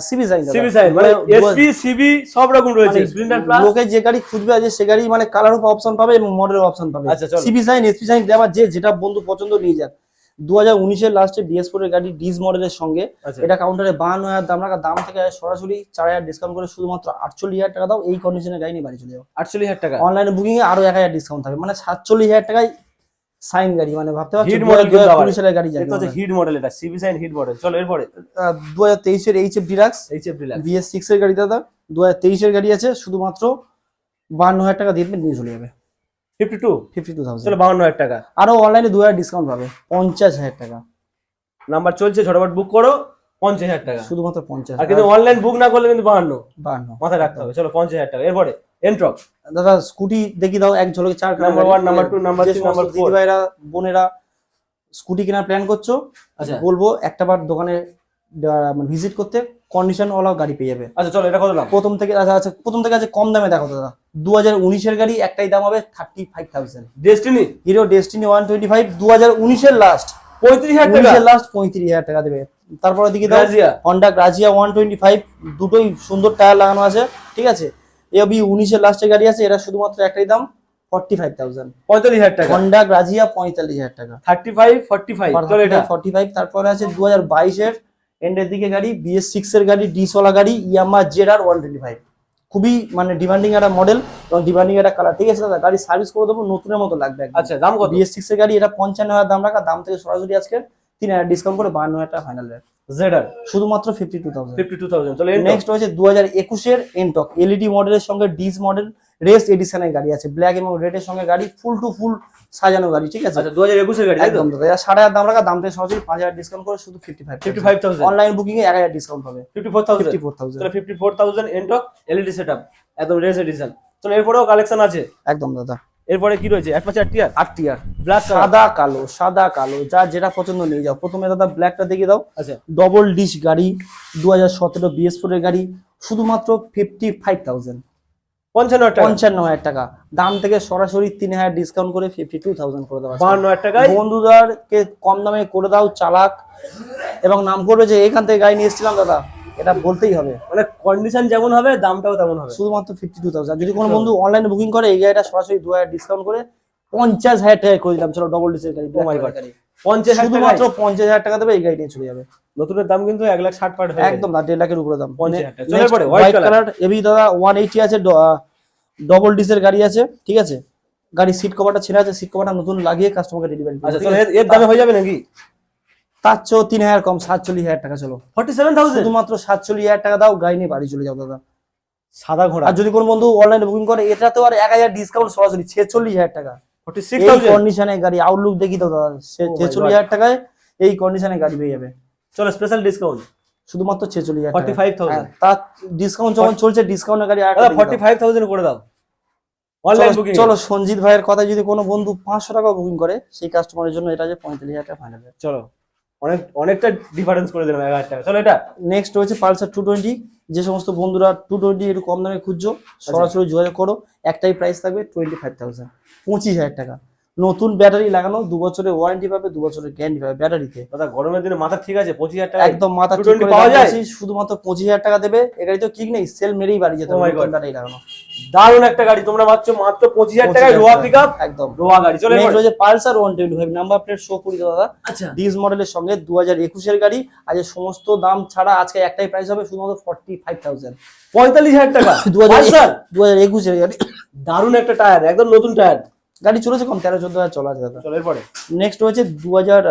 সিবি সাইন সিবি সাইন মানে এসপি সিবি সব রকম রয়েছে। স্প্লেন্ডার প্লাস লোকে যে গাড়ি খুঁজবে আজ সে গাড়ি মানে কালার অপশন পাবে এবং অপশন পাবে। সিবি সাইন এসপি সাইন যে যেটা বন্ধু পছন্দ নিয়ে যাক। দু হাজার উনিশের লাস্টে বিএস ফোর এর গাড়ি ডিজ মডেলের সঙ্গে। আচ্ছা। এটা কাউন্টারে হাজার দাম রাখা। দাম থেকে সরাসরি চার হাজার ডিসকাউন্ট করে শুধুমাত্র আটচল্লিশ হাজার টাকা দাও। এই কন্ডিশনে গাড়ি নিয়ে বাড়ি চলে যাও। আটচল্লিশ হাজার টাকা। অনলাইনে বুকিং এ আরও এক হাজার ডিসকাউন্ট থাকবে। মানে সাতচল্লিশ হাজার টাকায় সাইন গাড়ি মানে ভাবতে পারছ কিন্তু আবার। কুড়ি গাড়ি যাবে দেখতে হচ্ছে হিট মডেল এটা সিবি সাইন হিট মডেল। চলো এরপরে। দু হাজার তেইশের H F Deluxe HF Deluxe BS six এর গাড়ি দাদা। দু হাজার তেইশের গাড়ি আছে শুধুমাত্র বান্ন হাজার টাকা দিয়ে নিয়ে চলে যাবে। Fifty two fifty two thousand চলো বাউন্ন হাজার টাকা। আরও অনলাইনে দু হাজার ডিসকাউন্ট পাবে পঞ্চাশ হাজার টাকা। নাম্বার চলছে ঝটপট বুক করো পঞ্চাশ হাজার টাকা। শুধুমাত্র পঞ্চাশ আর কিন্তু অনলাইন বুক না করলে কিন্তু বাহান্ন। বান্ন মাথায় রাখতে হবে চলো পঞ্চাশ হাজার টাকা। এরপরে। এন্ট্রক দাদা স্কুটি দেখি দাও এক ঝলকে চার Number one, number two, number three, number four. দিদি ভাইরা বোনেরা স্কুটি কেনার প্ল্যান করছ আচ্ছা। বলব একটা বার দোকানে ভিজিট করতে কন্ডিশন ওয়ালা গাড়ি পেয়ে যাবে। আচ্ছা চলো এটা কত দাম? প্রথম থেকে আচ্ছা আচ্ছা প্রথম থেকে আছে কম দামে দেখো দাদা। দু হাজার উনিশের গাড়ি একটাই দাম হবে thirty five thousand Destini Hero Destini one twenty five দু হাজার উনিশের লাস্ট পঁয়ত্রিশ হাজার টাকা? লাস্ট পঁয়ত্রিশ হাজার টাকা দেবে। তারপরে দিকে Honda Grazia one twenty five দুটোই সুন্দর টায়ার লাগানো আছে ঠিক আছে? এবি উনিশের লাস্টের গাড়ি আছে এটা শুধুমাত্র একটাই দাম ফর্টি ফাইভ থাউজেন্ড পঁয়তাল্লিশ হাজার টাকা। হন্ডা গ্রাজিয়া পঁয়তাল্লিশ হাজার টাকা। থার্টি ফাইভ ফর্টি ফাইভ এটা। ফর্টি ফাইভ তারপরে আছে দু হাজার বাইশের এন্ডের দিকে গাড়ি বিএস সিক্স এর গাড়ি ডিসওয়ালা গাড়ি Yamaha Z R one twenty five খুবই মানে ডিমান্ডিং একটা মডেল এবং ডিমান্ডিং একটা কালার ঠিক আছে দাদা গাড়ি সার্ভিস করে দেবো নতুনের মতো লাগবে আচ্ছা দাম কত? বিএস সিক্স এর গাড়ি এটা পঞ্চান্ন হাজার দাম রাখা দাম থেকে সরাসরি আজকে তিন হাজার ডিসকাউন্ট করে বান্ন হাজার টাকা ফাইনাল রেট জেডার শুধুমাত্র fifty two thousand fifty two thousand চলো নেক্সট হচ্ছে দু হাজার একুশের এনটক এলইডি মডেলের সঙ্গে ডিস মডেল রেস এডিশনের গাড়ি আছে ব্ল্যাক এবং রেড এর সঙ্গে গাড়ি ফুল টু ফুল সাজানো গাড়ি ঠিক আছে? আচ্ছা দু হাজার একুশের গাড়ি একদম দাদা সাড়ে হাজার দাম রাখা দাম থেকে সরাসরি পাঁচ হাজার ডিসকাউন্ট করে শুধু fifty five fifty five thousand online booking এ এক হাজার ডিসকাউন্ট হবে। Fifty four thousand fifty four thousand fifty four thousand Ntorq LED set up একদম রেস এডিশন চলো এরপরেও কালেকশন আছে। একদম দাদা। এরপরে কি রয়েছে? এক পাঁচে আট টিয়ার আট টিয়ার ব্ল্যাক সাদা কালো সাদা কালো যা যেটা পছন্দ নিয়ে যাও। প্রথমে দাদা ব্ল্যাকটা দেখিয়ে দাও। আচ্ছা। ডবল ডিশ গাড়ি দু হাজার সতেরো বিএস ফোর এর গাড়ি শুধুমাত্র ফিফটি ফাইভ থাউজেন্ড পঞ্চান্ন হাজার টাকা। পঞ্চান্ন হাজার টাকা। দাম থেকে সরাসরি তিন হাজার ডিসকাউন্ট করে ফিফটি টু থাউজেন্ড করে দেওয়া বাহান্ন হাজার টাকায়? বন্ধুদেরকে কম দামে করে দাও চালাক। এবং নাম করবে যে এখান থেকে গাড়ি নিয়ে এসেছিলাম দাদা। এটা বলতেই হবে। মানে কন্ডিশন যেমন হবে দামটাও তেমন হবে। শুধুমাত্র ফিফটি টু থাউজেন্ড যদি কোনো বন্ধু অনলাইনে বুকিং করে এই গাড়িটা সরাসরি দু হাজার ডিসকাউন্ট করে পঞ্চাশ হাজার টাকা করে দিলাম। চলো ডবল ডিসের গাড়ি। Oh my গাড়ি। পঞ্চাশ শুধুমাত্র পঞ্চাশ হাজার টাকা দেবে এই গাড়ি নিয়ে চলে যাবে। নতুনের দাম কিন্তু এক লাখ ষাট পার একদম না দেড় লাখের উপরে দাম। পঞ্চাশ হাজার হোয়াইট কালার এবি দাদা ওয়ান এইটি আছে ডবল ডিসের গাড়ি আছে ঠিক আছে? গাড়ি সিট কভারটা ছেড়ে আছে সিট কভারটা নতুন লাগিয়ে কাস্টমারকে ডেলিভারি আচ্ছা এর দামে হয়ে যাবে নাকি? তার চেয়েও তিন হাজার কম সাতচল্লিশ হাজার টাকা চলো। Forty seven thousand? শুধুমাত্র সাতচল্লিশ হাজার টাকা দাও গাড়ি নিয়ে বাড়ি চলে যাও দাদা। সাদা ঘোড়া? আর যদি কোনো বন্ধু অনলাইনে বুকিং করে এটা তো আর এক হাজার ডিসকাউন্ট সরাসরি ছেচল্লিশ হাজার টাকা। এই কন্ডিশনে গাড়ি আউটলুক দেখি তো দাদা Oh ছেচল্লিশ হাজার টাকায় এই কন্ডিশনে গাড়ি পেয়ে যাবে। চলো স্পেশাল ডিসকাউন্ট শুধুমাত্র ছেচল্লিশ হাজার ফর্টি ফাইভ থাউজেন্ড। হ্যাঁ, তার ডিসকাউন্ট যখন চলছে ডিসকাউন্টের গাড়ি ফর্টি ফাইভ থাউজেন্ড করে দাও। চলো সঞ্জিত ভাইয়ের কথা যদি কোনো বন্ধু পাঁচশো টাকা বুকিং করে সেই কাস্টমারের জন্য এটা যে পঁয়তাল্লিশ হাজার টাকা ফাইনাল চলো। অনেক অনেকটা ডিফারেন্স করে দিলাম এক হাজার টাকা। চলো এটা নেক্সট হচ্ছে পালসার টু টোয়েন্টি যে সমস্ত বন্ধুরা টু টোয়েন্টি একটু কম দামে খুঁজছো সরাসরি যোগাযোগ করো। একটাই প্রাইস থাকবে টোয়েন্টি ফাইভ থাউজেন্ড পঁচিশ হাজার টাকা। নতুন ব্যাটারি লাগানো দু বছরের ওয়ারেন্টি পাবে দু বছরের গ্যারান্টি পাবে ব্যাটারিতে। দাদা গরমের দিনে মাথা ঠিক আছে? পঁচিশ হাজার টাকা একদম মাথা ঠিক পাওয়া যায়? শুধুমাত্র পঁচিশ হাজার টাকা দেবে। এ গাড়ি তো কিক নেই সেল মেরেই বাড়ি যেতে Oh হবে ব্যাটারি লাগানো। দারুণ একটা গাড়ি তোমরা পাচ্ছ মাত্র পঁচিশ হাজার টাকায় রোয়া টাকা। পিক আপ একদম। রোয়া গাড়ি চলো। Pulsar one twenty five number plate show করি দাদা। আচ্ছা। ডিস মডেলের সঙ্গে দু হাজার একুশের গাড়ি আজ সমস্ত দাম ছাড়া আজকে একটাই প্রাইস হবে শুধুমাত্র ফর্টি ফাইভ থাউজেন্ড পঁয়তাল্লিশ হাজার টাকা। দু হাজার? দু হাজার একুশের গাড়ি। দারুণ একটা টায়ার একদম নতুন টায়ার গাড়ি চলেছে কম তেরো চোদ্দ হাজার চলা আছে দাদা। চলো এরপরে? নেক্সট হচ্ছে দু হাজার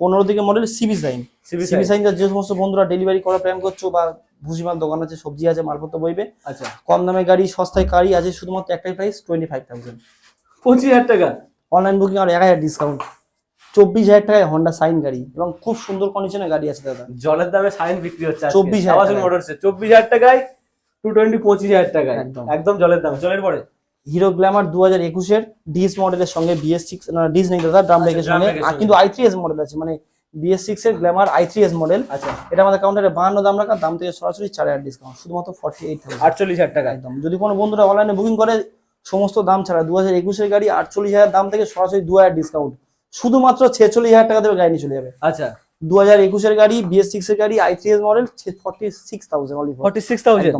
পনেরো দিকে model CB Shine CB Shine যে সমস্ত বন্ধুরা ডেলিভারি করার প্ল্যান করছ বা ভুসিমাল দোকান আছে সবজি আছে মালপত্র বইবে আচ্ছা। কম দামে গাড়ি সস্তায় গাড়ি আছে শুধুমাত্র একটাই প্রাইস টোয়েন্টি ফাইভ থাউজেন্ড পঁচিশ হাজার টাকা? অনলাইন বুকিং আর এক হাজার ডিসকাউন্ট চব্বিশ হাজার টাকায় হন্ডা সাইন গাড়ি এবং খুব সুন্দর কন্ডিশনের গাড়ি আছে দাদা। জলের দামে সাইন বিক্রি হচ্ছে 24,000 আবাসন টাকায়। মোটরসে চব্বিশ হাজার টাকায় টু টোয়েন্টি পঁচিশ হাজার টাকায়। একদম। একদম জলের দাম। জলের এরপরে? হিরো গ্ল্যামার দু হাজার একুশের ডিএস মডেলের সঙ্গে বিএস সিক্স ডিস নেই দাদা ড্রাম ব্রেকের সঙ্গে। কিন্তু আই থ্রি এস মডেল আছে মানে বিএস সিক্স এর Glamour i three S model আচ্ছা। এটা আমাদের কাউন্টারে বাহান্ন দাম রাখা দাম থেকে সরাসরি চার হাজার ডিসকাউন্ট শুধুমাত্র ফর্টি এইট আটচল্লিশ হাজার টাকা। একদম। যদি কোনো বন্ধুরা অনলাইনে বুকিং করে সমস্ত দাম ছাড়া দু হাজার একুশের গাড়ি আটচল্লিশ হাজার দাম থেকে সরাসরি দু হাজার ডিসকাউন্ট শুধুমাত্র ছেচল্লিশ হাজার টাকা দেবে গাড়ি নিয়ে চলে যাবে। আচ্ছা। দু হাজার একুশের গাড়ি বিএস সিক্স এর গাড়ি i three S model forty six thousand forty six thousand.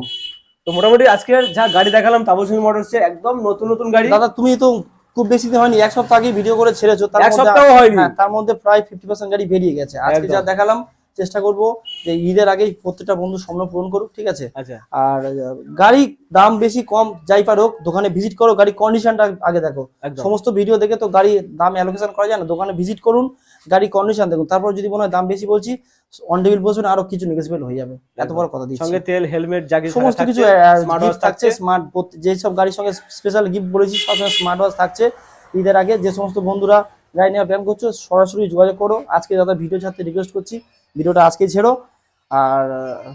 তো মোটামুটি আজকের যা গাড়ি দেখালাম তাপসিং মোটরসের একদম নতুন নতুন গাড়ি। দাদা তুমি তো খুব বেশি দিন হয়নি এক সপ্তাহ আগে ভিডিও করে ছেড়েছো তার সপ্তাহ হয়নি। হ্যাঁ, তার মধ্যে প্রায় ফিফটি পার্সেন্ট গাড়ি বেরিয়ে গেছে। আজকে। যা দেখালাম চেষ্টা করব যে ঈদের আগেই প্রত্যেকটা বন্ধু স্বপ্ন পূরণ করুক ঠিক আছে? আচ্ছা। আর গাড়ি দাম বেশি কম যাই পারুক দোকানে ভিজিট করো গাড়ি কন্ডিশনটা আগে দেখো। সমস্ত ভিডিও দেখে তো গাড়ি দাম অ্যালোকেশন করা যায় না দোকানে ভিজিট করুন গাড়ি কন্ডিশন দেখুন তারপর যদি মনে হয় দাম বেশি বলছি অন টেবিল বসবেন আরও কিছু নেগোসিয়েবল হয়ে যাবে। এত বড় কথা দিচ্ছি। সঙ্গে তেল হেলমেট কিছু সমস্ত কিছু গিফট watch থাকছে স্মার্ট যেসব গাড়ির সঙ্গে স্পেশাল গিফট বলেছি সবসময় স্মার্ট ওয়াচ থাকছে। ঈদের আগে যে সমস্ত বন্ধুরা গাড়ি নেওয়ার প্ল্যান করছ সরাসরি যোগাযোগ করো। আজকে দাদা ভিডিও ছাড়তে রিকোয়েস্ট করছি ভিডিওটা আজকেই ছেড়ো। আর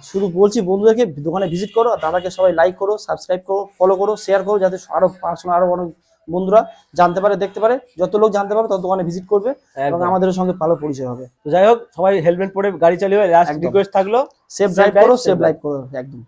শুধু বলছি বন্ধুদেরকে দোকানে ভিজিট করো আর দাদাকে সবাই লাইক করো সাবস্ক্রাইব করো ফলো করো শেয়ার করো যাতে আরও পার্সোনাল আরও অনেক বন্ধুরা জানতে পারে দেখতে পারে যত লোক জানতে পারে তত দোকানে ভিজিট করবে এবং আমাদের সঙ্গে ভালো পরিচয় হবে। তো যাই হোক সবাই হেলমেট পরে গাড়ি চালিয়ে লাস্ট। রিকোয়েস্ট থাকল। সেফ ড্রাইভ করো সেফ ড্রাইভ করো একদম।